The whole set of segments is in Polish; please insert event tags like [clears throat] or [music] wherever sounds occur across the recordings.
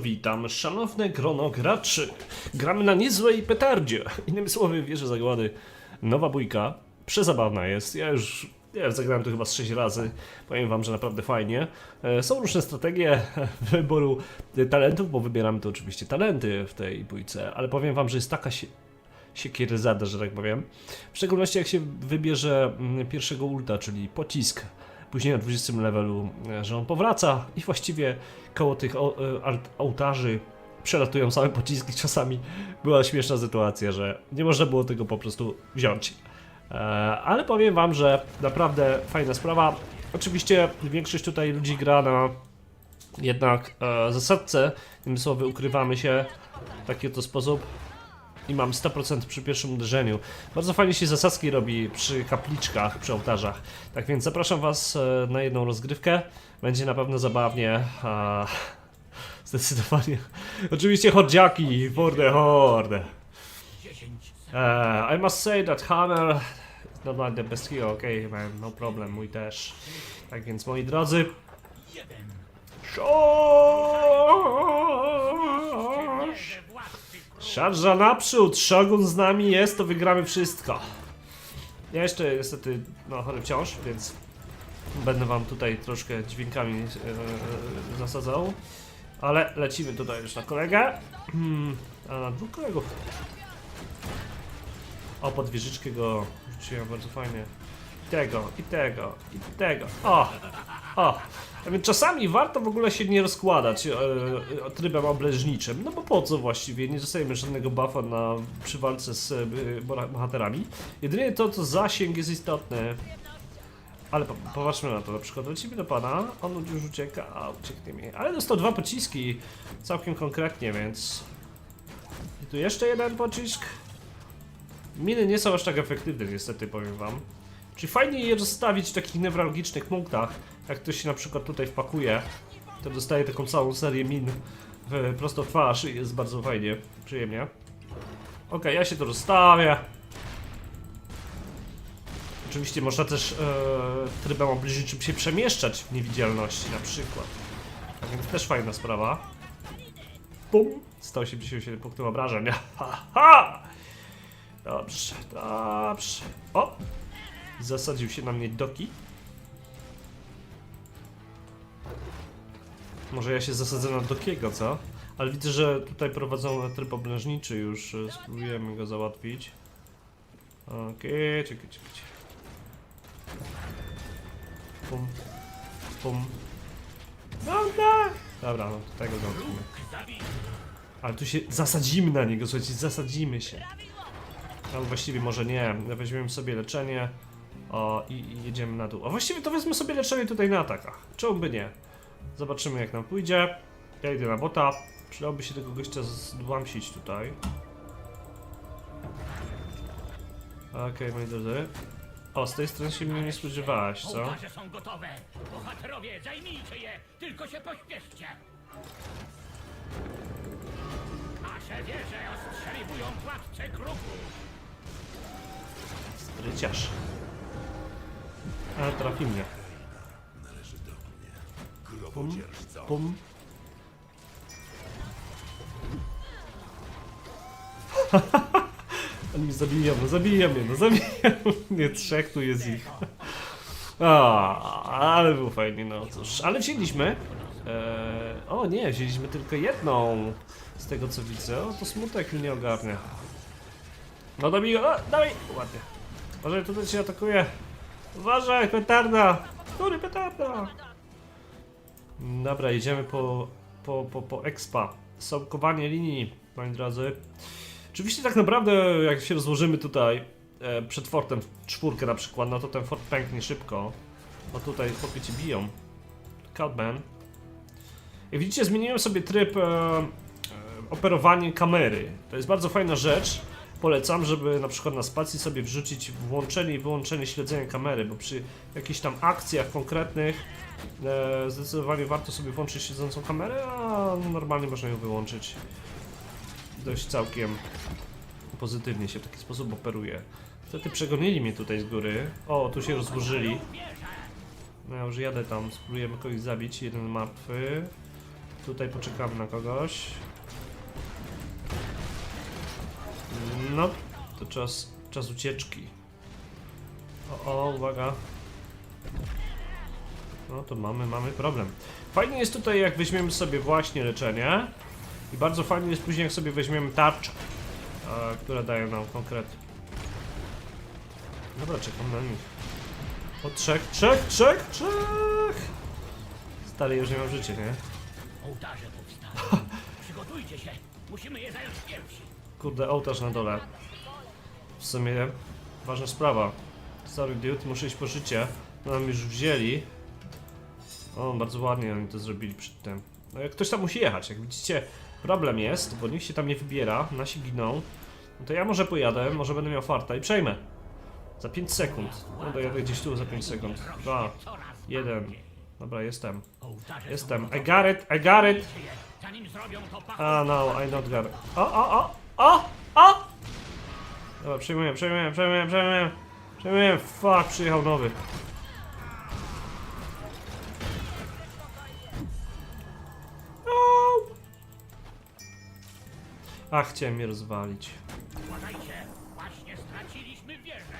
Witam, szanowne grono graczy. Gramy na niezłej petardzie. Innymi słowy, wieżę zagłady. Nowa bójka. Przezabawna jest. Ja już, ja zagrałem to chyba z 6 razy. Powiem wam, że naprawdę fajnie. E, Są różne strategie [laughs] wyboru talentów, bo wybieramy to oczywiście talenty w tej bójce, ale powiem wam, że jest taka się siekieryzada, że tak powiem. W szczególności jak się wybierze mm, pierwszego ulta, czyli pocisk. Później na 20 levelu, e, że on powraca i właściwie koło tych e, ołtarzy przelatują same pociski. Czasami była śmieszna sytuacja, że nie można było tego po prostu wziąć. E, Ale powiem wam, że naprawdę fajna sprawa. Oczywiście większość tutaj ludzi gra na jednak zasadce. Innymi słowy, ukrywamy się w taki oto sposób i mam 100% przy pierwszym uderzeniu. Bardzo fajnie się zasadzki robi przy kapliczkach, przy ołtarzach. Tak więc zapraszam Was e, na jedną rozgrywkę. Będzie na pewno zabawnie. A... [laughs] Zdecydowanie. Oczywiście hordziaki, for the horde. Uh, I must say that Hammer is not like the best hero, okay man, no problem, mój też. Tak więc moi drodzy. Szosz! Szarża naprzód, Shogun z nami jest, to wygramy wszystko. Ja jeszcze niestety, no chory wciąż, więc będę wam tutaj troszkę dźwiękami e, zasadzał. Ale lecimy tutaj już na kolegę. Hmm, a na dwóch kolegów. O, pod wieżyczkę go rzuciłem bardzo fajnie. Tego, i tego, i tego. O! O! Czasami warto w ogóle się nie rozkładać e, e, trybem obleżniczym. No bo po co właściwie? Nie dostajemy żadnego buffa na, przy walce z e, bohaterami. Jedynie to, to zasięg jest istotny. Ale po, popatrzmy na to, na przykład lecimy do pana, on już ucieka, a ucieknie mi. Ale dostał dwa pociski, całkiem konkretnie, więc... I tu jeszcze jeden pocisk. Miny nie są aż tak efektywne niestety, powiem wam. Czyli fajnie je rozstawić w takich newralgicznych punktach. Jak ktoś się na przykład tutaj wpakuje, to dostaje taką całą serię min w, prosto twarz i jest bardzo fajnie, przyjemnie. Okej, ja się tu rozstawię. Oczywiście można też e, trybem obleżniczym się przemieszczać w niewidzialności na przykład. A więc też fajna sprawa. Bum! 187 punktów obrażeń. [laughs] Ha, ha! Dobrze, dobrze. O! Zasadził się na mnie Doki. Może ja się zasadzę na Dokiego, co? Ale widzę, że tutaj prowadzą tryb oblężniczy już. e, Spróbujemy go załatwić. Okej, czekaj, czekaj. Pum. Pum. No. Dobra, no to tego zamknijmy. Ale tu się zasadzimy na niego, słuchajcie, zasadzimy się. Ale właściwie może nie. Weźmiemy sobie leczenie. O, i, i jedziemy na dół. A właściwie to wezmę sobie leczenie tutaj na atakach. Czemu by nie? Zobaczymy jak nam pójdzie. Ja idę na bota. Przydałoby się tego gościa zdłamsić tutaj. Okej, moi drodzy. O, z tej strony się mnie nie spodziewałeś, co? Ołtarze są gotowe! Bohaterowie, zajmijcie je! Tylko się pośpieszcie! Nasze wieże ostrzeliwują władcę kruków! Stryciarz. Ale trafi mnie. Pum, pum. [laughs] Oni zabiją, no zabiją mnie, no zabiją [laughs] mnie, trzech tu jest ich. A, ale było fajnie, no cóż, ale wzięliśmy. E, o nie, wzięliśmy tylko jedną. Z tego co widzę, o to smutek mnie ogarnia. No dobij go, o, dawaj! Ładnie. Uważaj, tutaj cię atakuje. Uważaj, petarda! Który petarda? Dobra, idziemy po, po, po, po expa. Sołkowanie linii, moi drodzy. Oczywiście tak naprawdę, jak się rozłożymy tutaj e, przed fortem czwórkę na przykład, no to ten fort pęknie szybko. O tutaj chłopie ci biją. Cutman. Jak widzicie, zmieniłem sobie tryb e, e, kamery. To jest bardzo fajna rzecz. Polecam, żeby na przykład na spacji sobie wrzucić włączenie i wyłączenie śledzenia kamery, bo przy jakichś tam akcjach konkretnych e, zdecydowanie warto sobie włączyć śledzącą kamerę, a normalnie można ją wyłączyć. Dość całkiem pozytywnie się w taki sposób operuje. Niestety przegonili mnie tutaj z góry. O, tu się rozłożyli. No ja już jadę tam, spróbujemy kogoś zabić. Jeden martwy. Tutaj poczekamy na kogoś. No, to czas, czas ucieczki. O, o, uwaga. No to mamy, mamy problem. Fajnie jest tutaj, jak weźmiemy sobie właśnie leczenie. I bardzo fajnie jest później, jak sobie weźmiemy tarczę, e, która daje nam konkret. Dobra, czekam na nich. O, trzech, trzech, trzech, trzech! Stary już nie mam życia, nie? Ołtarze powstały. [laughs] Przygotujcie się. Musimy je zająć pierwsi. Kurde, ołtarz na dole. W sumie ważna sprawa. Sorry dude, muszę iść po życie. Nam już wzięli. O, bardzo ładnie oni to zrobili przed tym. No jak ktoś tam musi jechać, jak widzicie, problem jest, bo nikt się tam nie wybiera, nasi giną. No to ja może pojadę, może będę miał farta i przejmę. Za 5 sekund. No dojadę gdzieś tu za 5 sekund. 2, Coraz 1. Dobra, jestem. Jestem. I got it, I got it! gotowe. Zanim zrobią to pachą, A, no, I not got it. O, o, o, o, o! Dobra, przejmuję, przejmuję, przejmuję, przejmuję. Przejmuję, fuck, przyjechał nowy. Au! Ach, chciałem mnie rozwalić. uważajcie. Właśnie straciliśmy wieżę.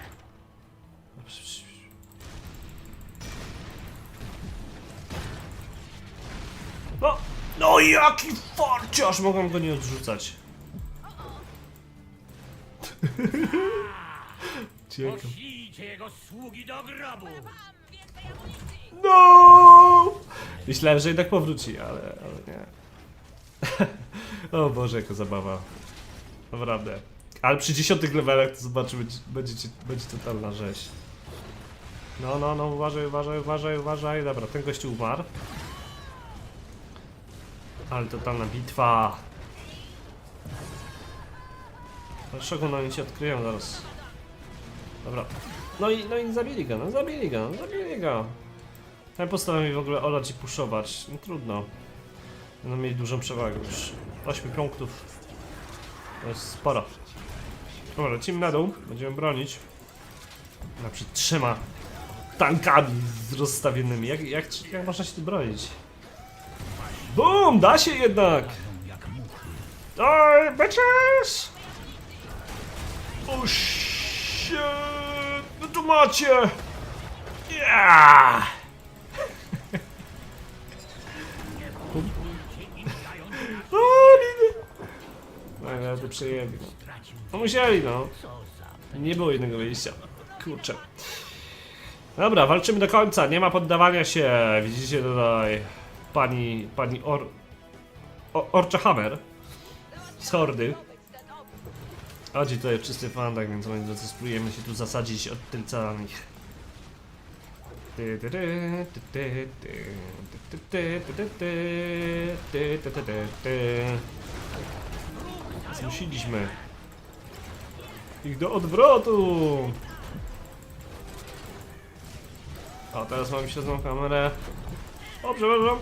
No, no jaki farciarz! Mogłem go nie odrzucać. [laughs] Poślijcie jego sługi do grobu. No! Myślałem, że jednak powróci, ale, ale nie. [laughs] o Boże, jaka zabawa. Naprawdę. Ale przy dziesiątych levelach to zobaczymy, będzie, będzie totalna rzeź. No, no, no, uważaj, uważaj, uważaj, uważaj. Dobra, ten gościu umarł. Ale totalna bitwa. Shogun oni cię odkryją zaraz. Dobra. No i, no i zabili go, no zabili go, no zabili go. Ja postanowił w ogóle olać i puszować. No trudno. Będą mieli dużą przewagę już. 8 punktów. To jest sporo. Dobra, lecimy na dół. Będziemy bronić. Na przed trzema tankami rozstawionymi. Jak, jak, jak można się tu bronić? Bum! Da się jednak! Daj, bitches! [laughs] O shit! No tu macie! Yeah! O! No, ale to przejęli. no. No musieli, no. Nie było innego wyjścia. Kurczę. Dobra, walczymy do końca. Nie ma poddawania się. Widzicie tutaj pani, pani Or... O, Orcza Hammer z Hordy. Chodzi tutaj o czysty fandak, więc moi drodzy, spróbujemy się tu zasadzić od tylcami. Zmusiliśmy ich do odwrotu! A teraz mam średnią kamerę. O, przepraszam!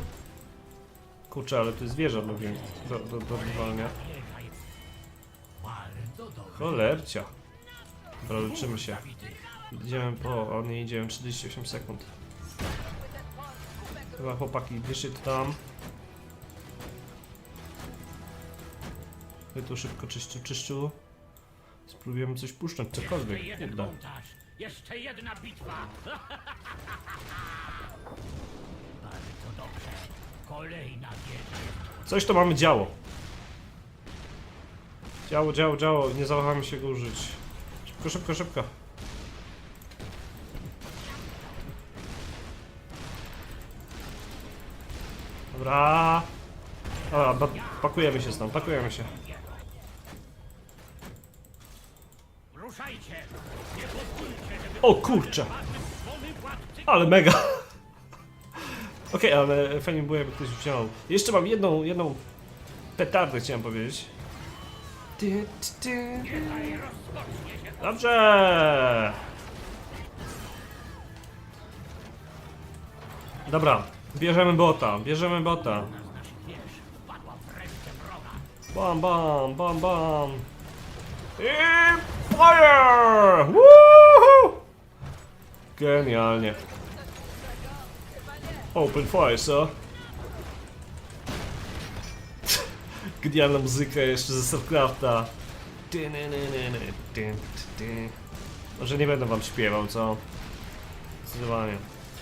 Kurczę, ale tu jest wieża do, do, do, do, Cholercia. Dobra, leczymy się. Idziemy po... O, nie idziemy, 48 sekund. Chyba chłopaki, to tam. Wy tu szybko czyszczu, czyszczu. Spróbujemy coś puszczać, Jeszcze cokolwiek. jeden Kurde. ołtarz. Jeszcze jedna bitwa. [laughs] Bardzo dobrze. Kolejna. Coś to mamy działo. Działo, działo, działo. Nie zawahamy się go użyć. Szybko, szybko, szybko. Dobra. Dobra, pakujemy się stąd, pakujemy się. O kurczę, ale mega. Okej, ale fajnie było jakby ktoś wziął. Jeszcze mam jedną, jedną petardę chciałem powiedzieć. Dobrze! Dobra, bierzemy bota, bierzemy bota. Bam, bam, bam, bam. I fire! Woohoo! Genialnie. Open fire, sir. Genialna muzyka jeszcze ze StarCrafta. Może nie będę wam śpiewał, co? Zdecydowanie.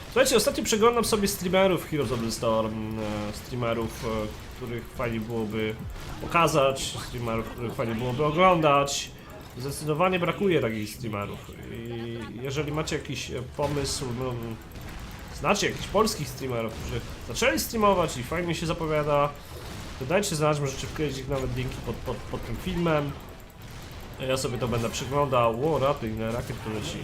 Słuchajcie, ostatnio przeglądam sobie streamerów Heroes of the Storm, e, streamerów, e, których fajnie byłoby pokazać, streamerów, których fajnie byłoby oglądać. Zdecydowanie brakuje takich streamerów. I jeżeli macie jakiś e, pomysł, no, znacie jakichś polskich streamerów, którzy zaczęli streamować i fajnie się zapowiada, to dajcie znać, możecie wkleić ich nawet linki pod, pod, pod tym filmem. Ja sobie to będę przeglądał. O, ratuj, ile rakiet tu leci.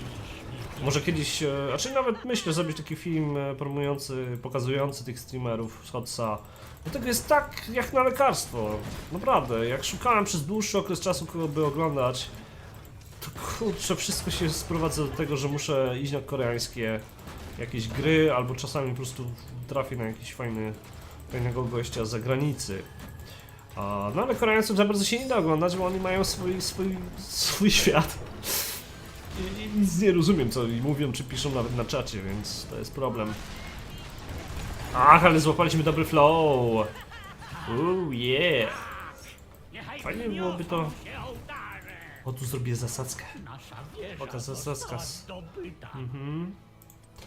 Może kiedyś, e, a czy nawet myślę zrobić taki film e, promujący, pokazujący tych streamerów z Hotsa. Bo tego jest tak jak na lekarstwo. Naprawdę, jak szukałem przez dłuższy okres czasu kogo by oglądać, to kurczę, wszystko się sprowadza do tego, że muszę iść na koreańskie jakieś gry, albo czasami po prostu trafię na jakiś fajny, fajnego gościa z zagranicy. A, no ale Koreańców za bardzo się nie da oglądać, bo oni mają swój, swój, swój świat. I, I nic nie rozumiem, co oni mówią, czy piszą nawet na czacie, więc to jest problem. Ach, ale złapaliśmy dobry flow! Uuu, yeah! Fajnie byłoby to-. O, tu zrobię zasadzkę. Oka została zasadzka. Mhm.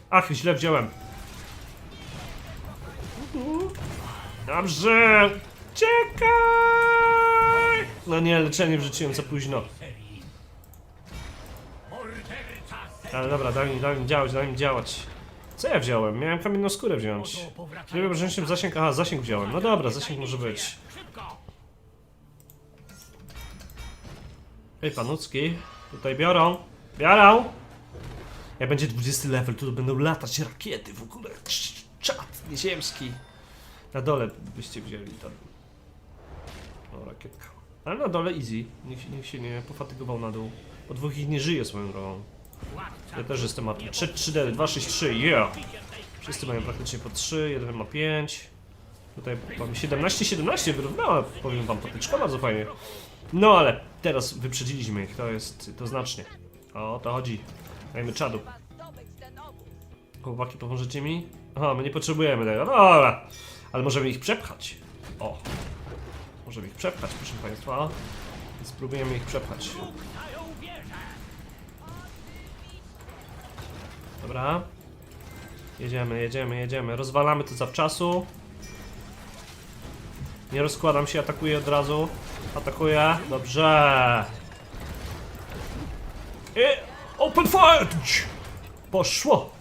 Ach, źle wziąłem. Dobrze! Czekaj! No nie, leczenie wrzuciłem za późno. Ale dobra, daj mi, daj mi działać, daj mi działać. Co ja wziąłem? Miałem kamienną skórę wziąć. Oto powracają- Trybie obrzeżniczym zasięg, aha, zasięg wziąłem. No dobra, zasięg może być. Ej, panucki, tutaj biorą. Biorą! Jak będzie 20 level, to będą latać rakiety w ogóle. Cz- Czad nieziemski. Na dole byście wzięli tam. O, rakietka. Ale na dole easy. Niech, niech się nie pofatygował na dół. Bo dwóch ich nie żyje swoją drogą. Ja też jestem matką. 3, 3D, 2, 6, 3, yeah! Wszyscy mają praktycznie po 3, jeden ma 5. Tutaj mamy 17, 17, wyrównała, powiem wam, patyczka, bardzo fajnie. No ale teraz wyprzedziliśmy ich, to jest, to znacznie. O, to chodzi. Dajmy czadu. Chłopaki, pomożecie mi? Aha, my nie potrzebujemy tego, dobra. Ale możemy ich przepchać. O. Możemy ich przepchać, proszę państwa. Spróbujemy ich przepchać. Dobra. Jedziemy, jedziemy, jedziemy. Rozwalamy to zawczasu. Nie rozkładam się, atakuję od razu. Atakuję. Dobrze. I open fire! Poszło.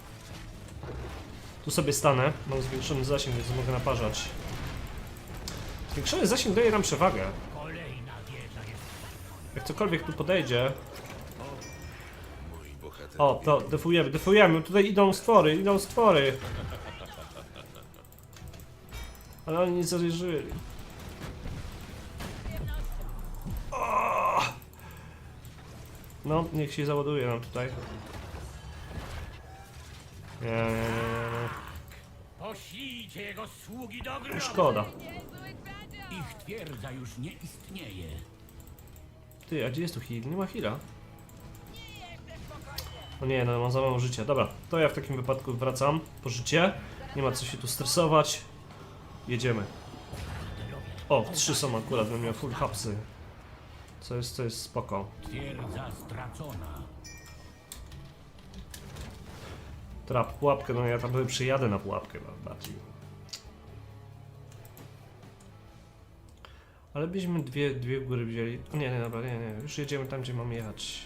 Tu sobie stanę. Mam zwiększony zasięg, więc mogę naparzać. Zwiększony zasięg daje nam przewagę. Jak cokolwiek tu podejdzie. O, to defujemy, defujemy. Tutaj idą stwory, idą stwory. Ale oni nie zaryżyli. O! No, niech się załaduje nam tutaj. Nie, nie, nie, nie. Poślijcie jego sługi do grobu! Szkoda. Ich twierdza już nie istnieje. Ty, a gdzie jest tu heal? Nie ma heala. No nie, no mam za mało życia. Dobra, to ja w takim wypadku wracam po życie. Nie ma co się tu stresować. Jedziemy. O, trzy są akurat, bym miał full hapsy. Co jest, co jest spoko. Twierdza stracona. Trap, pułapkę, no ja tam przyjadę na pułapkę ba- bardziej. Ale byśmy dwie, dwie góry wzięli. Nie, nie, dobra, nie, nie. Już jedziemy tam, gdzie mamy jechać.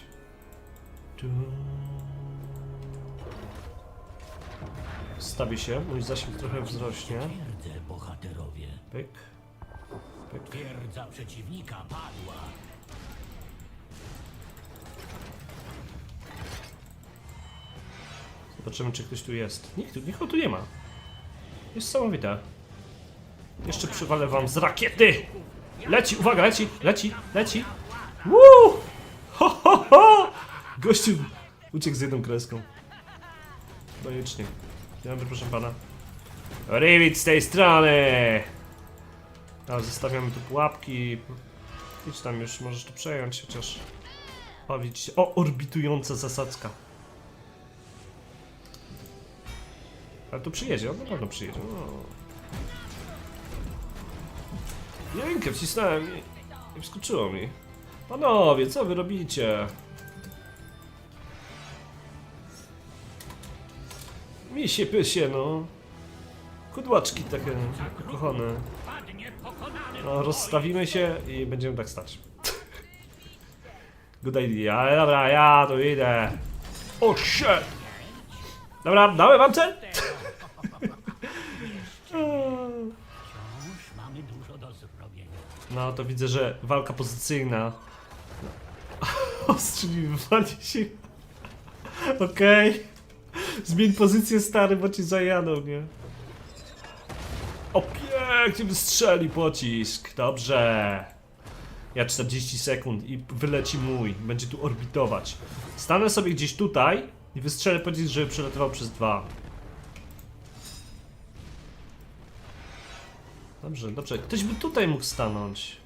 Tu. Stawi się, mój zasięg trochę wzrośnie. Twierdzę, bohaterowie. Pyk. Pyk. Twierdza przeciwnika padła. Zobaczymy, czy ktoś tu jest. Nikt tu, nikogo tu nie ma. Niesamowite. Jeszcze przywalę wam z rakiety! Leci, uwaga, leci, leci, leci! Woo! Ho, ho, ho! Gościu uciekł z jedną kreską. Koniecznie. Dzień proszę pana. Rivit z tej strony! A, zostawiamy tu pułapki. Idź tam już, możesz to przejąć, chociaż... O, widzicie, o, orbitująca zasadzka. Ale tu przyjedzie, on na pewno przyjedzie. No. Jedynkę wcisnąłem i, i wskoczyło mi. Panowie, co wy robicie? Misie pysie, no. Kudłaczki takie kochane. No, rozstawimy się i będziemy tak stać. Good idea, ale dobra, ja tu idę. O shit! Dobra, dałem wam cel? Wciąż mamy dużo do zrobienia. No to widzę, że walka pozycyjna. [laughs] Ostrzeli wywali się. Okej. Zmień pozycję stary, bo ci zajadą, nie? O pięknie wystrzeli pocisk. Dobrze. Ja 40 sekund i wyleci mój. Będzie tu orbitować. Stanę sobie gdzieś tutaj i wystrzelę pocisk, żeby przelatywał przez dwa. Dobrze, dobrze. Ktoś by tutaj mógł stanąć.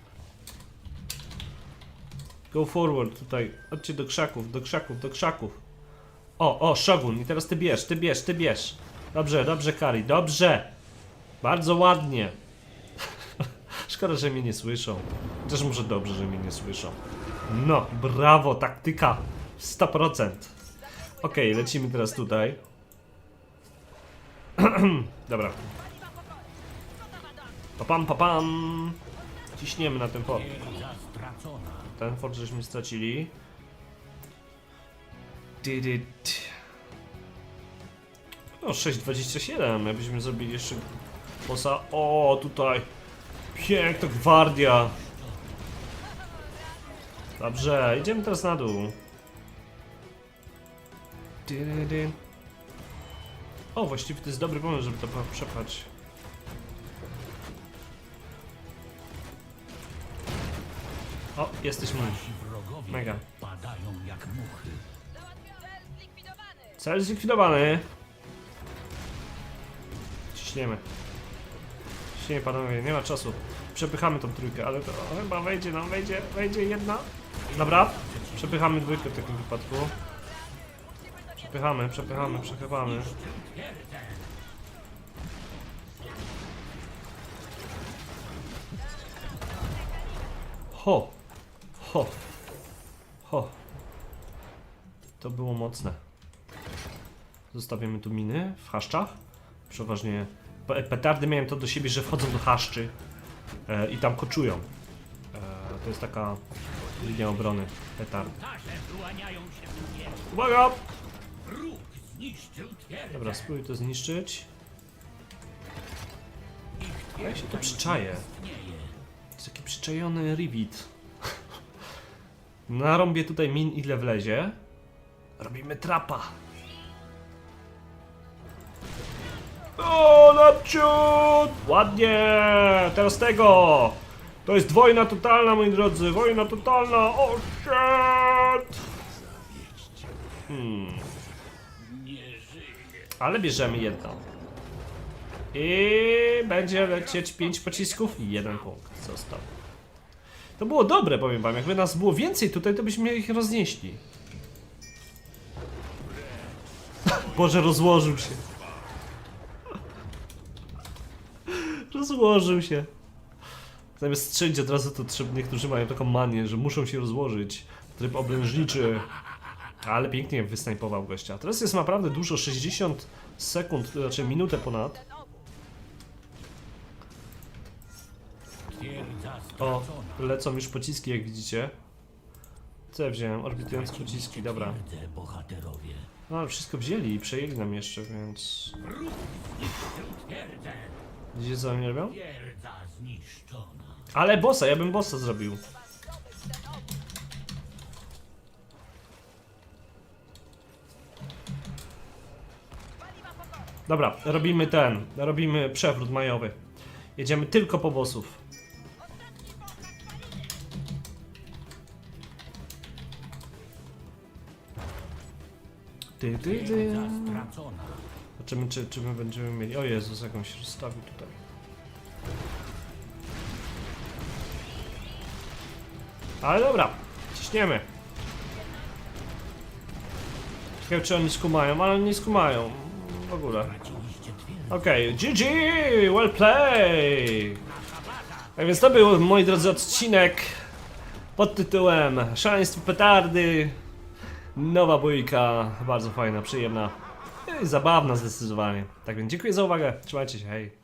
Go forward tutaj. Chodźcie do krzaków, do krzaków, do krzaków. O, o, Shogun. I teraz ty bierz, ty bierz, ty bierz. Dobrze, dobrze, Kari, dobrze. Bardzo ładnie. [laughs] Szkoda, że mnie nie słyszą. Chociaż może dobrze, że mnie nie słyszą. No, brawo, taktyka. 100%. Okej, lecimy teraz tutaj. [clears throat] Dobra. Papam, papam. Ciśniemy na ten fort. Ten fort żeśmy stracili. Dy, dy. No, 6,27. Jakbyśmy zrobili jeszcze posa. O, tutaj. Piękna gwardia. Dobrze, idziemy teraz na dół. O, właściwie to jest dobry pomysł, żeby to przepchać. O, jesteś mój. Nasi wrogowie Mega. Cel zlikwidowany. Ciśniemy. Ciśniemy panowie, nie ma czasu. Przepychamy tą trójkę, ale to chyba wejdzie nam, wejdzie, wejdzie jedna. Dobra, przepychamy dwójkę w takim wypadku. Przepychamy, przepychamy, przepychamy. Ho! Ho! Ho! To było mocne. Zostawiamy tu miny w chaszczach. Przeważnie pe- petardy miałem to do siebie, że wchodzą do chaszczy e, i tam koczują. E, to jest taka linia obrony petard. Uwaga! Dobra, spróbuj to zniszczyć. Jak się to istnieje. Jest taki przyczajony rivit. Narąbię tutaj min ile wlezie. Robimy trapa. O, naprzód! Ładnie! Teraz tego! To jest wojna totalna, moi drodzy! Wojna totalna! O, shit! Hmm. Ale bierzemy jedną. I będzie lecieć 5 pocisków i jeden punkt został. To było dobre, powiem wam. Jakby nas było więcej tutaj, to byśmy ich roznieśli. Boże, rozłożył się. Rozłożył się. Zamiast strzelić od razu, to trzeba, niektórzy mają taką manię, że muszą się rozłożyć. Tryb oblężniczy. Ale pięknie wysnajpował gościa. Teraz jest naprawdę dużo, 60 sekund, to znaczy minutę ponad. O, lecą już pociski, jak widzicie. Co ja wziąłem? Orbitujące pociski, dobra. No ale wszystko wzięli i przejęli nam jeszcze, więc... Widzicie co oni robią? Ale bossa, ja bym bossa zrobił. Dobra, robimy ten, robimy przewrót majowy. Jedziemy tylko po bossów. Ty, ty, ty. Zobaczymy, czy, czy my będziemy mieli. O Jezus, jak on się rozstawił tutaj. Ale dobra, ciśniemy. Ciekawe, czy oni skumają, ale nie skumają. W ogóle. Okej, GG! Well play! Tak więc to był, moi drodzy, odcinek pod tytułem Szaleństwo petardy. Nowa bójka, bardzo fajna, przyjemna i zabawna zdecydowanie. Tak więc dziękuję za uwagę, trzymajcie się, hej.